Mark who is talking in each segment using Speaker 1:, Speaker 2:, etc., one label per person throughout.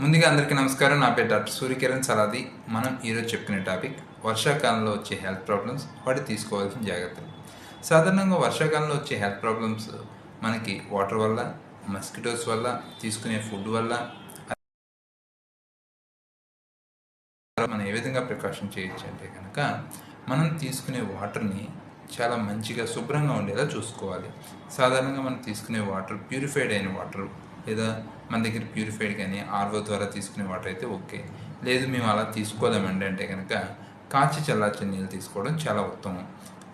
Speaker 1: ముందుగా అందరికీ నమస్కారం. నా పేరు డాక్టర్ సూర్యకిరణ్ సలాది. మనం ఈరోజు చెప్పుకునే టాపిక్ వర్షాకాలంలో వచ్చే హెల్త్ ప్రాబ్లమ్స్. వాటి తీసుకోవాల్సిన జాగ్రత్తలు. సాధారణంగా వర్షాకాలంలో వచ్చే హెల్త్ ప్రాబ్లమ్స్ మనకి వాటర్ వల్ల మస్కిటోస్ వల్ల తీసుకునే ఫుడ్ వల్ల మనం ఏ విధంగా ప్రికాషన్ చేయొచ్చు అంటే కనుక మనం తీసుకునే వాటర్ని చాలా మంచిగా శుభ్రంగా ఉండేలా చూసుకోవాలి. సాధారణంగా మనం తీసుకునే వాటర్ ప్యూరిఫైడ్ అయిన వాటర్ లేదా మన దగ్గర ప్యూరిఫైడ్ కానీ ఆర్వో ద్వారా తీసుకునే వాటర్ అయితే ఓకే. లేదు మేము అలా తీసుకోలేమండి అంటే కనుక కాచి చల్లార్చిన నీళ్ళు తీసుకోవడం చాలా ఉత్తమం.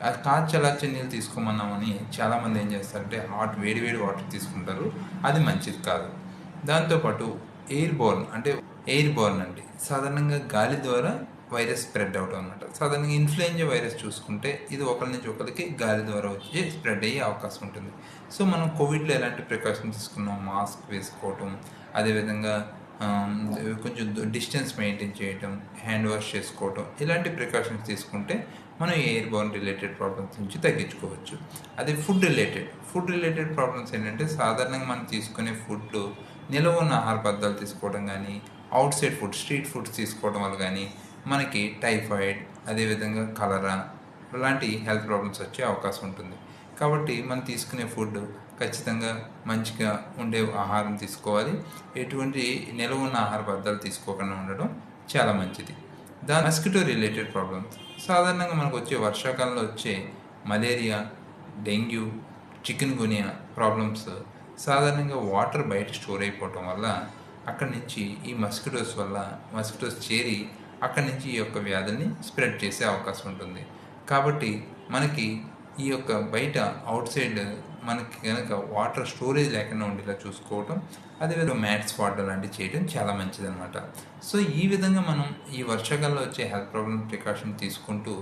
Speaker 1: ఆ కాచి చల్లార్చిన నీళ్ళు తీసుకోమన్నామని చాలామంది ఏం చేస్తారంటే హాట్ వేడి వేడి వాటర్ తీసుకుంటారు. అది మంచిది కాదు. దాంతోపాటు ఎయిర్ బోర్న్ అంటే ఎయిర్ బోర్న్ అండి. సాధారణంగా గాలి ద్వారా వైరస్ స్ప్రెడ్ అవటం అనమాట సాధారణంగా ఇన్ఫ్లుయెంజా వైరస్ చూసుకుంటే ఇది ఒకరి నుంచి ఒకరికి గాలి ద్వారా వచ్చి స్ప్రెడ్ అయ్యే అవకాశం ఉంటుంది. సో మనం కోవిడ్లో ఎలాంటి ప్రికాషన్ తీసుకున్నాం? మాస్క్ వేసుకోవటం అదేవిధంగా కొంచెం డిస్టెన్స్ మెయింటైన్ చేయటం హ్యాండ్ వాష్ చేసుకోవటం ఇలాంటి ప్రికాషన్స్ తీసుకుంటే మనం ఎయిర్ బోర్న్ రిలేటెడ్ ప్రాబ్లమ్స్ నుంచి తగ్గించుకోవచ్చు. అదే food related. Food related problems ఏంటంటే సాధారణంగా మనం తీసుకునే ఫుడ్లు నిల్వ ఉన్న ఆహార పదార్థాలు తీసుకోవడం కానీ outside food street foods తీసుకోవడం వల్ల కానీ మనకి టైఫాయిడ్ అదేవిధంగా కలరా లాంటి హెల్త్ ప్రాబ్లమ్స్ వచ్చే అవకాశం ఉంటుంది. కాబట్టి మనం తీసుకునే ఫుడ్ ఖచ్చితంగా మంచిగా ఉండే ఆహారం తీసుకోవాలి. ఎటువంటి నిల్వ ఉన్న ఆహార పదార్థాలు తీసుకోకుండా ఉండడం చాలా మంచిది. దాని మస్కిటో రిలేటెడ్ ప్రాబ్లమ్స్ సాధారణంగా మనకు వచ్చే వర్షాకాలంలో వచ్చే malaria dengue chikungunya problems సాధారణంగా వాటర్ బయట స్టోర్ అయిపోవటం వల్ల అక్కడి నుంచి ఈ మస్కిటోస్ వల్ల మస్కిటోస్ చేరి అక్కడి నుంచి ఈ యొక్క వ్యాధిని స్ప్రెడ్ చేసే అవకాశం ఉంటుంది. కాబట్టి మనకి ఈ యొక్క బయట అవుట్ సైడ్ మనకి కనుక వాటర్ స్టోరేజ్ లేకుండా ఉండేలా చూసుకోవటం అదేవిధంగా మ్యాట్స్ వాటర్ లాంటివి చేయడం చాలా మంచిదనమాట సో ఈ విధంగా మనం ఈ వర్షాకాలంలో వచ్చే హెల్త్ ప్రాబ్లమ్ ప్రికాషన్ తీసుకుంటూ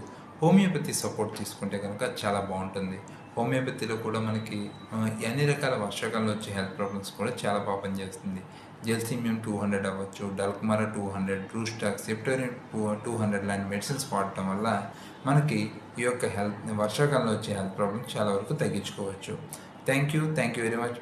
Speaker 1: హోమియోపతి సపోర్ట్ తీసుకుంటే కనుక చాలా బాగుంటుంది. హోమియోపతిలో కూడా మనకి అన్ని రకాల వర్షాకాలంలో వచ్చే హెల్త్ ప్రాబ్లమ్స్ కూడా చాలా బాగా పనిచేస్తుంది. జెల్సిమియం టూ హండ్రెడ్ అవ్వచ్చు dulcamara two hundred rhus tox సెప్టోరిన్ two hundred లాంటి మెడిసిన్స్ వాడటం వల్ల మనకి ఈ యొక్క హెల్త్ వర్షాకాలంలో వచ్చే హెల్త్ ప్రాబ్లమ్స్ చాలా వరకు తగ్గించుకోవచ్చు. Thank you thank you very much.